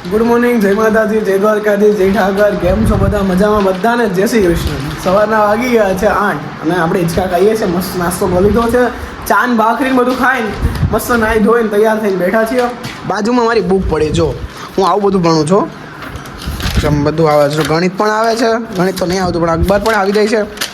Good morning જય માતાજી જય દ્વારકાજી જય ઠાકર કેમ છો બધા? મજામાં બધાને? જય શ્રી કૃષ્ણ. સવારના વાગી ગયા છે આઠ અને આપણે હિંચકા ખાઈએ છીએ. મસ્ત નાસ્તો લીધો છે. ચાન ભાખરી બધું ખાઈને મસ્ત નાહી ધોઈને તૈયાર થઈને બેઠા છીએ. બાજુમાં મારી બુક પડી જો. હું આવું બધું ભણું છું. જેમ બધું આવે છે. ગણિત પણ આવે છે. ગણિત તો નહીં આવતું, પણ અખબાર પણ આવી જાય છે.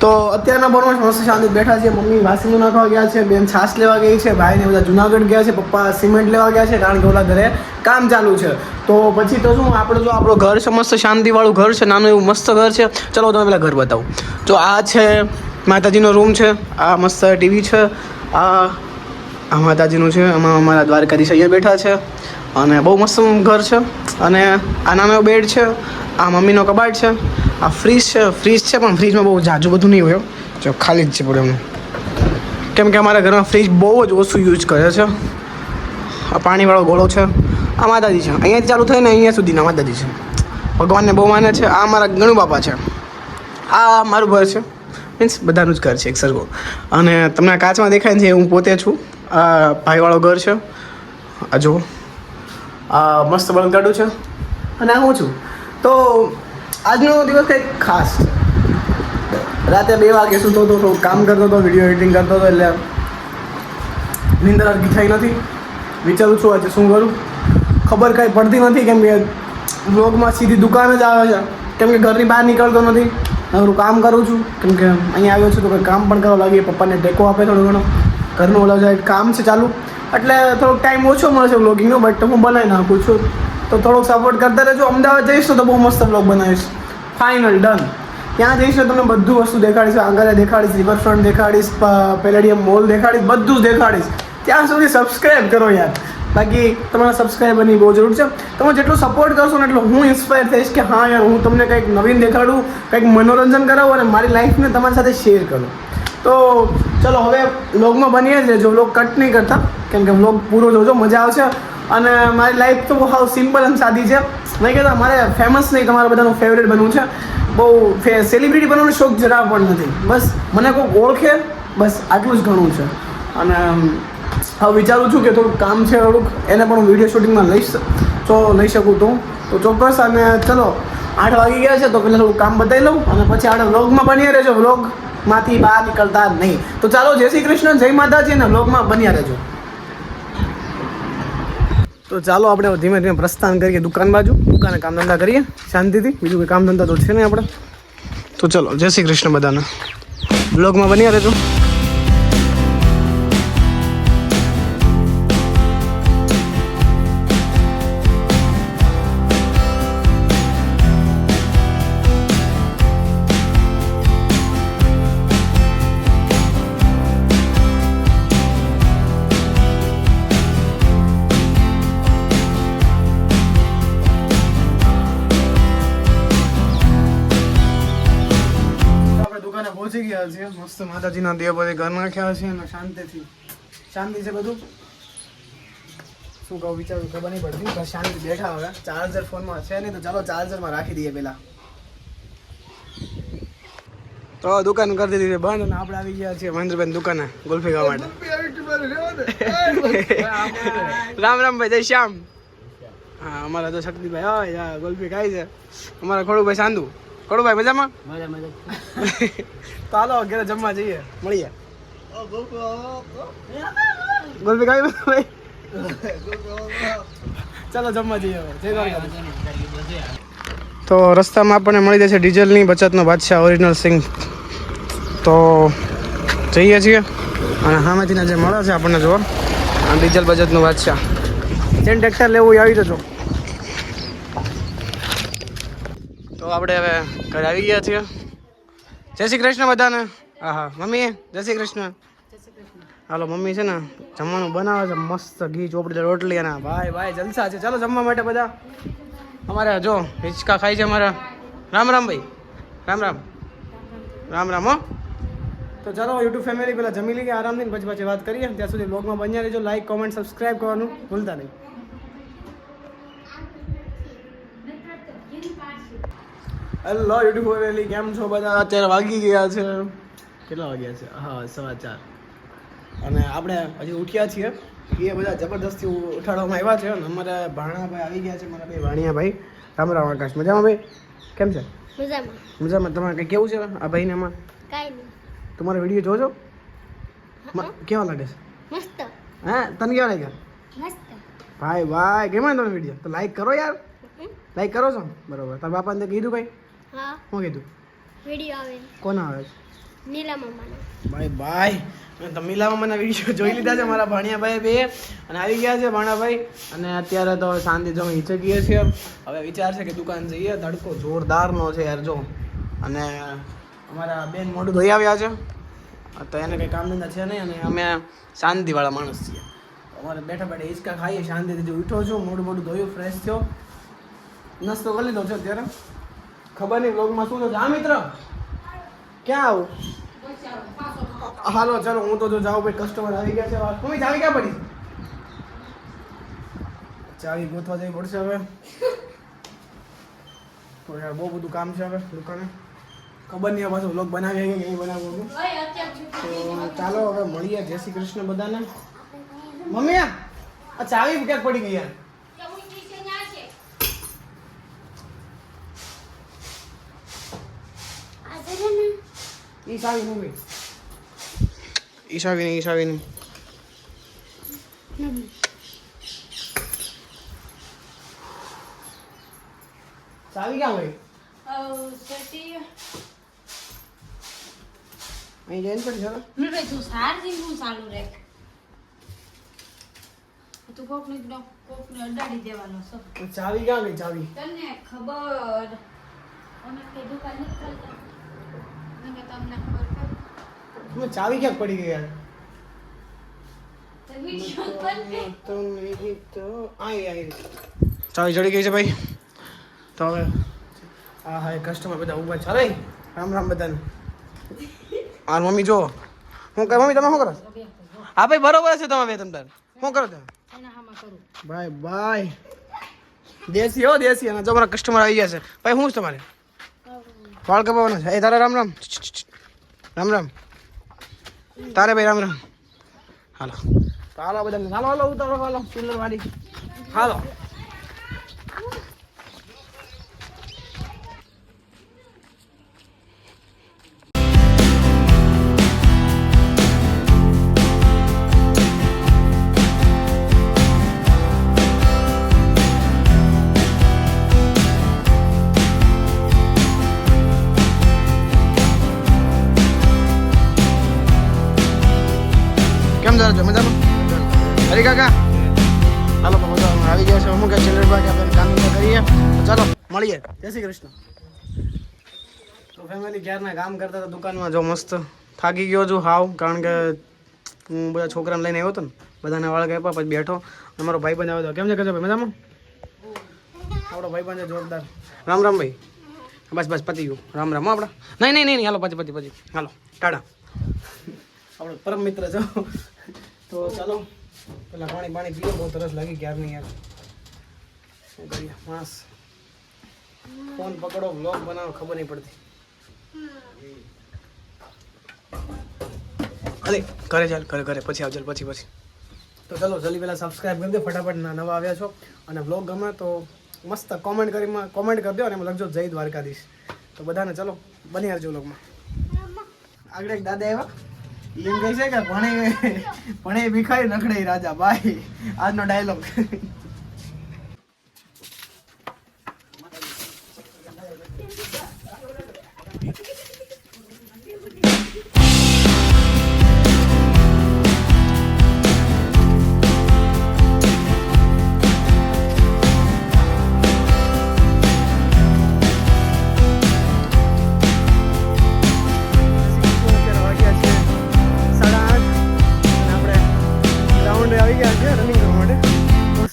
તો અત્યારના બોરમાં મસ્ત શાંતિ બેઠા છે. મમ્મી વાસીનું નાખવા ગયા છે, બેન છાશ લેવા ગઈ છે, ભાઈને બધા જુનાગઢ ગયા છે, પપ્પા સિમેન્ટ લેવા ગયા છે, કારણ કે ઓલા ઘરે કામ ચાલુ છે. તો પછી તો શું, આપણે જો આપણું ઘર છે, મસ્ત શાંતિવાળું ઘર છે, નાનું એવું મસ્ત ઘર છે. ચલો તમે પેલા ઘર બતાવું. જો આ છે માતાજીનો રૂમ છે, આ મસ્ત ટીવી છે, આ આ માતાજીનું છે, આમાં અમારા દ્વારકાધીશ અહીંયા બેઠા છે. અને બહુ મસ્ત ઘર છે. અને આ નાનો બેડ છે, આ મમ્મીનો કબાટ છે, આ ફ્રીજ છે. ફ્રીજ છે પણ ફ્રીજમાં બહુ જાજુ બધું નહીં હોય જો ખાલી જ છે પડે કેમ કે અમારા ઘરમાં ફ્રીજ બહુ જ ઓછું યુઝ કરે છે. આ પાણીવાળો ગોળો છે. આ માતાજી છે. અહીંયાથી ચાલુ થઈને અહીંયા સુધીના માતાજી છે. ભગવાનને બહુ માને છે. આ મારા ગણુ બાપા છે. આ મારું ઘર છે. મીન્સ બધાનું જ ઘર છે, એક સરખું. અને તમને કાચમાં દેખાય છે, હું પોતે છું. આ ભાઈવાળો ઘર છે. આ જુઓ. મસ્ત બળદગાડું છે. અને હું છું. તો આજનો દિવસ કંઈક ખાસ છે. રાતે બે વાગે સુતો હતો થોડું કામ કરતો હતો વીડિયો એડિટિંગ કરતો હતો એટલે નિંદર હરકી થઈ નથી. વિચારું છું આજે શું કરું. ખબર કાંઈ પડતી નથી કેમ કે વ્લોગમાં સીધી દુકાન જ આવે છે. કેમ કે ઘરની બહાર નીકળતો નથી. હું કામ કરું છું. કેમ કે અહીંયા આવ્યો છું તો કંઈ કામ પણ કરવા લાગીએ. પપ્પાને ટેકો આપે થોડો ઘણો. ઘરનું ઓલા કામ છે ચાલુ. એટલે થોડોક ટાઈમ ઓછો મળશે વ્લોગિંગનો બટ હું બનાવી નાખું છું. તો થોડોક સપોર્ટ કરતા રહેજો. અમદાવાદ જઈશ તો બહુ મસ્ત બ્લોગ બનાવીશ. ફાઇનલ ડન ત્યાં જઈશ તમને બધું વસ્તુ દેખાડીશ. આગળ દેખાડીશ રિવરફ્રન્ટ દેખાડીશ પેલેડિયમ મોલ દેખાડીશ, બધું જ દેખાડીશ. ત્યાં સુધી સબસ્ક્રાઈબ કરો યાર. બાકી તમારા સબસ્ક્રાઈબરની બહુ જરૂર છે. તમે જેટલો સપોર્ટ કરશો ને એટલો હું ઇન્સ્પાયર થઈશ કે હા યાર, હું તમને કંઈક નવીન દેખાડું, કંઈક મનોરંજન કરાવું અને મારી લાઈફને તમારી સાથે શેર કરું. તો ચલો, હવે વ્લોગમાં બનીએ જ જો વ્લોગ કટ નહીં કરતા, કેમ કે વ્લોગ પૂરો જોજો, મજા આવશે. અને મારી લાઈફ તો બહુ સિમ્પલ અને સાદી છે. નહીં કહેતા મારે ફેમસ નહીં, તમારા બધાનું ફેવરેટ બનવું છે. બહુ સેલિબ્રિટી બનવાનો શોખ જરા પણ નથી. બસ, મને કોઈક ઓળખે, બસ આટલું જ ઘણું છે. અને હવે વિચારું છું કે થોડુંક કામ છે થોડુંક, એને પણ હું વીડિયો શૂટિંગમાં લઈશ. તો લઈ શકું તો. તો ચોક્કસ, અને ચલો, આઠ વાગી ગયા છે, તો પહેલાં થોડું કામ બતાવી લઉં. અને પછી આપણે વ્લોગમાં બનીએ રહેજો વ્લોગમાંથી બહાર નીકળતા નહીં. તો ચાલો જય શ્રી કૃષ્ણ, જય માતાજી અને બ્લોગમાં બન્યા રહેજો. તો ચાલો આપણે ધીમે ધીમે પ્રસ્થાન કરીએ દુકાન બાજુ. દુકાને કામ ધંધા કરીએ, શાંતિથી. બીજું કોઈ કામ ધંધા તો છે નહીં આપણે. તો ચલો, જય શ્રી કૃષ્ણ બધાને. બ્લોગમાં બન્યા રહેજો. દુકાને છે. મસ્ત માતાજીના દેવ બધે ઘર નાખ્યા છે અને શાંતિથી. શાંતિ છે બધું? શું કહું, વિચારું, ખબર નહીં પડતી. શાંતિ બેઠા હવે. ચાર્જર ફોનમાં છે નહીં તો ચાલો ચાર્જરમાં રાખી દઈએ પહેલા. તો દુકાન કરી દીધી છે, બંધ. અને આપણે આવી ગયા છીએ મહેન્દ્રબેન દુકાને, ગુલ્ફી ખાવા માટે. રામ રામ ભાઈ, જય શ્યામ. હા, અમારા તો શક્તિભાઈ હોય ગુલ્ફી ખાય છે. અમારા ખોડુભાઈ સાંધુ. ખોડુભાઈ મજામાં? તો હાલો ઘરે જમવા જઈએ. મળીએ. ગુલ્ફી ખાવી ભાઈ? ચાલો જમવા જઈએ હવે. તો રસ્તામાં આપણને મળી જશે ડીઝલની બચતનો બાદશાહ ઓરિજિનલ સિંગ. તો જઈએ છીએ. અને સામેથીને જે મળે છે આપણને જોવા આ ડીઝલ બચતનું બાદશાહ. જેને ટ્રેક્ટર લેવું આવી જજો. તો આપણે હવે ઘરે આવી ગયા છીએ. જય શ્રી કૃષ્ણ બધાને. હા હા મમ્મી, જય શ્રી કૃષ્ણ. હાલો, મમ્મી છે ને જમવાનું બનાવે છે, મસ્ત ઘી, ચોપડી, રોટલી અને ભાઈ ભાઈ જલસા છે. ચાલો જમવા માટે બધા. અમારે જો હિંચકા ખાઈ છે અમારા. રામ રામ ભાઈ. રામ રામ. રામ રામ, હો. તો ચાલો, યુટ્યુબ ફેમિલી પહેલાં જમી લઈએ, આરામથી પછી પછી વાત કરીએ. ત્યાં સુધી બ્લોગમાં બન્યા રહેજો. લાઈક કોમેન્ટ સબસ્ક્રાઈબ કરવાનું ભૂલતા નહીં. હેલો યુટ્યુબ ફેમિલી કેમ છો બધા? અત્યારે વાગી ગયા છે. કેટલા વાગ્યા છે? હા સવા ચાર. અને આપણે હજી ઉઠ્યા છીએ. એ બધા જબરદસ્તી ઉઠાડવામાં આવ્યા છે. અને અમારા ભાણાભાઈ આવી ગયા છે મારા ભાઈ ભાણિયાભાઈ રામ રામ આકાશ. મજામાં ભાઈ? કેમ છે? મજામાં. મજામાં. તમારે કંઈ કેવું છે આ ભાઈને આમાં? કાંઈ નહીં. તમારો વીડિયો જોજો. કેવા લાગે છે? મસ્ત. હા તને કેવા લાગ્યા? મસ્ત. ભાઈ ભાઈ કેમાં તમે વીડિયો? તો લાઈક કરો યાર? લાઈક કરો છો? બરોબર. તારા બાપાને કીધું ભાઈ. હા. શું કીધું? વીડિયો આવે. કોના આવે છે? નીલા મમ્માનો ભાઈ ભાઈ મેં તમિલામાં મમ્માના વીડિયો જોઈ લીધા છે મારા ભાણિયાભાઈ બે. અને આવી ગયા છે ભાણાભાઈ. અને અત્યારે તો શાંતિ જો હિચકીએ છીએ. હવે વિચાર છે કે દુકાન જઈએ. તડકો જોરદારનો છે યાર જો. અને અમારા બેન મોઢું ધોઈ આવ્યા છે. તો એને કંઈ કામ ધંધા છે નહીં. અને અમે શાંતિવાળા માણસ છીએ. અમારે બેઠા બેઠા હિંચકા ખાઈએ શાંતિથી જો ઉઠો છું મોઢું મોઢું ધોયું ફ્રેશ થયો. નાસ્તો કરી લીધો છે અત્યારે. ખબર નહીં બ્લોગમાં શું થશે? હા મિત્ર? ક્યાં આવું? હાલો ચાલો હું તો જો જાઉં ભાઈ કસ્ટમર આવી ગયા છે મમ્મી ચાવી ક્યાં પડી? ચાવી ગોતવા જવી પડશે હવે. તો યાર બહુ બધું કામ છે હવે દુકાને. ખબર નહીં પાછું વ્લોગ બનાવી કે નહીં બનાવવું તો ચાલો હવે મળીએ. જય શ્રી કૃષ્ણ બધાને. મમ્મી આ ચાવી ક્યાંક પડી ગઈ યાર આજે છે ને ઈ ચાવી મમ્મી ઈ ચાવી નહીં ઈ ચાવી નહીં ચાવી ક્યાં હોય અહીં જઈને પડી છે તું સારથી હું ચાલુ રાખ તું કોક ને કોક ને અડાડી દેવાનો છો ચાવી ક્યાં ગઈ ચાવી તને ખબર. અમે કરતા મને તમને ખબર ચાવી ક્યાંક પડી ગઈ યાર? ચાવી ચડી ગઈ છે ભાઈ. તો હવે હા હા કસ્ટમર બધા ઊભા ચાલે રામ રામ બધાને. આ મમ્મી જો. હું કર મમ્મી તમે શું કરો? હા ભાઈ બરોબર છે તમે બે તમ તાર. શું કરો તમે? બાય બાય કરું. ભાઈ ભાઈ. દેશી હો દેશી. અને જો મારા કસ્ટમર આવી ગયા છે. ભાઈ શું છે તમારે? વાળ કપાવવાનો છે. એ તારે રામ રામ. રામ રામ. તારે ભાઈ રામ રામ. હાલો. હાલો બધા હાલો હાલો, ઉતારો, હાલો. પિલ્લર વાળી હાલો. ચાલે છે મજામાં હરી કાકા. હાલો તો આવી ગયા છે. અમુક ચિલ્ડ્રન આપણે કામ કરીએ. ચાલો મળીએ. જય શ્રી કૃષ્ણ. તો ફેમિલી ક્યારના કામ કરતા હતા દુકાનમાં? જો મસ્ત થાકી ગયો છું હાવ કારણ કે હું બધા છોકરાને લઈને આવ્યો હતો ને બધાને વાળ કાપ્યા પછી બેઠો. અને મારો ભાઈ બંધ આવ્યો હતો. કેમ છે કહેજો ભાઈ મજામાં? આપણો ભાઈ બંધ જોરદાર. રામ રામ ભાઈ. બસ બસ પતી ગયું. રામ રામ આપણા નહીં નહીં નહીં, હાલો પછી પછી પછી. હાલો ટાટા આપણો પરમ મિત્ર છો. તો ચાલો, પેલા પાણી પાણી પીઓ બહુ તરસ લાગી ક્યાર નહીં યાર. શું કરીએ? માસ ફોન પકડો બ્લોગ બનાવો, ખબર નહીં પડતી. અરે ઘરે ચાલ, ઘરે ઘરે, પછી આવજો, પછી પછી. તો ચાલો, જલ્દી પહેલાં સબસ્ક્રાઈબ કરી દો, ફટાફટ નવા આવ્યા છો. અને બ્લોગ ગમે તો મસ્ત કોમેન્ટ કરી કોમેન્ટ કરી દો અને એમાં લખજો જય દ્વારકાધીશ. તો બધાને ચલો બની આવજો બ્લોગમાં આગળ એક દાદા એવા એમ કહે છે કે ભણે ભણે ભિખારી નખડે રાજા ભાઈ આજનો ડાયલોગ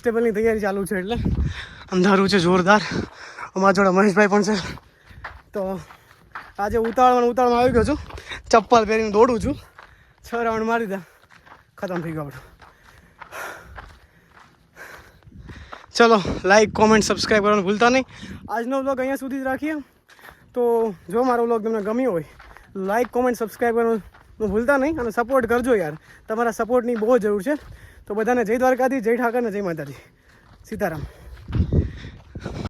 કોન્સ્ટેબલની તૈયારી ચાલુ છે એટલે અંધારું છે જોરદાર. અમારા જોડે મહેશભાઈ પણ છે. તો આજે ઉતાળવામાં ઉતાળવામાં આવી ગયો છું. ચપ્પલ પહેરીને દોડું છું. છ રાઉન્ડ મારી દા ખતમ થઈ ગયો આપણું. ચલો લાઈક કોમેન્ટ સબસ્ક્રાઈબ કરવાનું ભૂલતા નહીં. આજનો બ્લોગ અહીંયા સુધી જ રાખીએ. તો જો મારો બ્લોગ તમને ગમ્યો હોય લાઈક કોમેન્ટ સબસ્ક્રાઈબ કરવાનું ભૂલતા નહીં અને સપોર્ટ કરજો યાર. તમારા સપોર્ટની બહુ જરૂર છે. તો બધાને જય દ્વારકાથી જય ઠાકર ને જય માતાજી. સીતારામ.